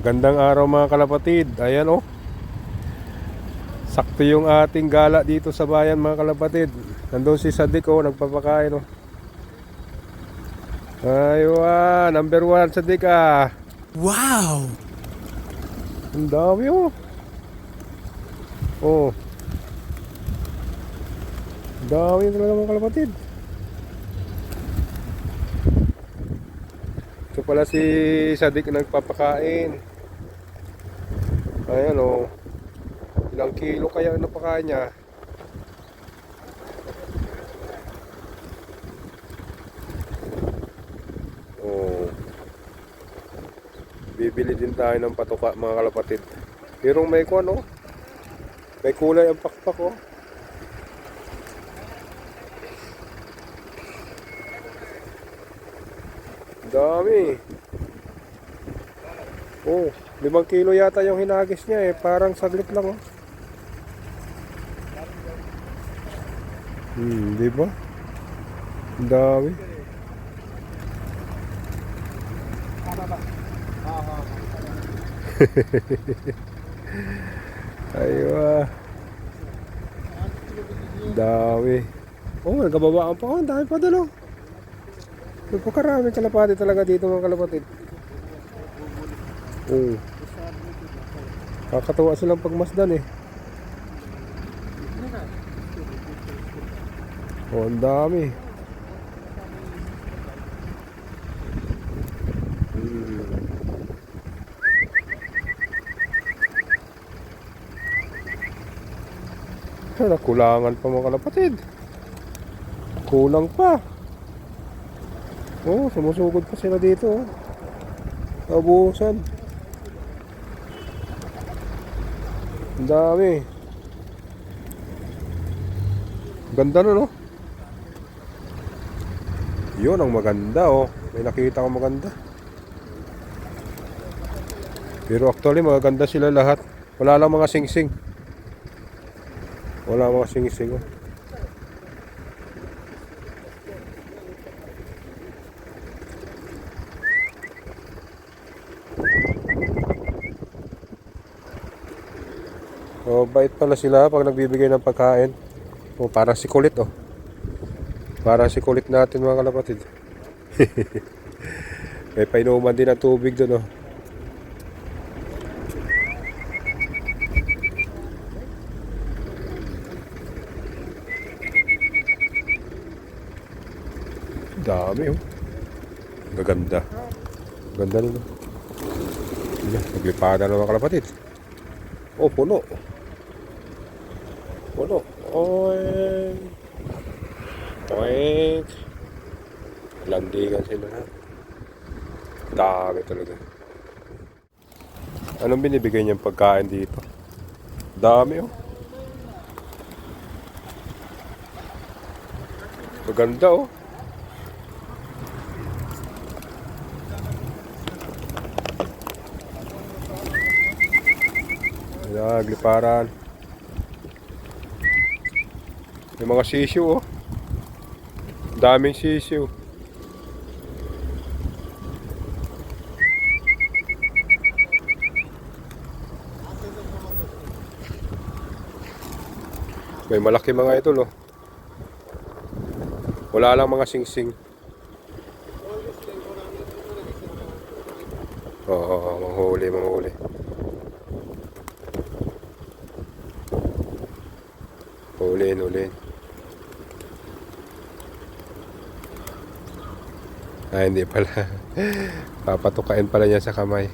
Magandang araw mga kalapatid. Ayan oh. Sakto yung ating gala dito sa bayan mga kalapatid. Nandun si Sadik oh, nagpapakain oh. Aywa, number one Sadik ah. Wow! Ang dami oh. Oh. Ang Dami talaga mga kalapatid. Ito pala si Sadik nagpapakain. Ayan oh. Ilang kilo kaya napakain niya? Oh. Bibili din tayo ng patuka mga kalapatid. Pero may kuan oh. May kulay ang pakpak oh. Dami. Oh, limang kilo yata yung hinagis niya eh. Parang saglit lang oh. Hmm, di ba? Ang dami. Aywa. Dami. Oh, nagkababaan pa. Oh, dami pa doon oh. Nagpakaraming kalapati talaga dito mga kalapatid. Oo. Kakatuwa silang pagmasdan eh. Oh, ang dami. Hmm. Nakulangan pa mga kalapatid. Kulang pa. Oh, sumusugod pa sila dito. Oh. Ang dami. Ganda no, no? Yun ang maganda, oh. May nakita ko maganda. Pero actually, magaganda sila lahat. Wala lang mga sing-sing. Wala mga sing-sing, oh. Oh, bait pala sila pag nagbibigay ng pagkain. Oh, parang si kulit oh. Parang si kulit natin mga kalapatid. May painuman din ng tubig doon oh. Dami oh. Gaganda. Ganda nun oh. Naglipada na mga kalapatid. Oh, puno. Puno. Oink. Oink. Landigan sila ha. Dami talaga. Anong binibigay niyang pagkain dito? Dami oh. Maganda oh. Nagliparan. May mga sisiw oh. Daming sisiw. May malaki mga ito oh. Wala lang mga singsing. Oo, oh, oh, manghuli, manghuli. Hulin, hulin. Ah, hindi pala. Papatukain pala niya sa kamay.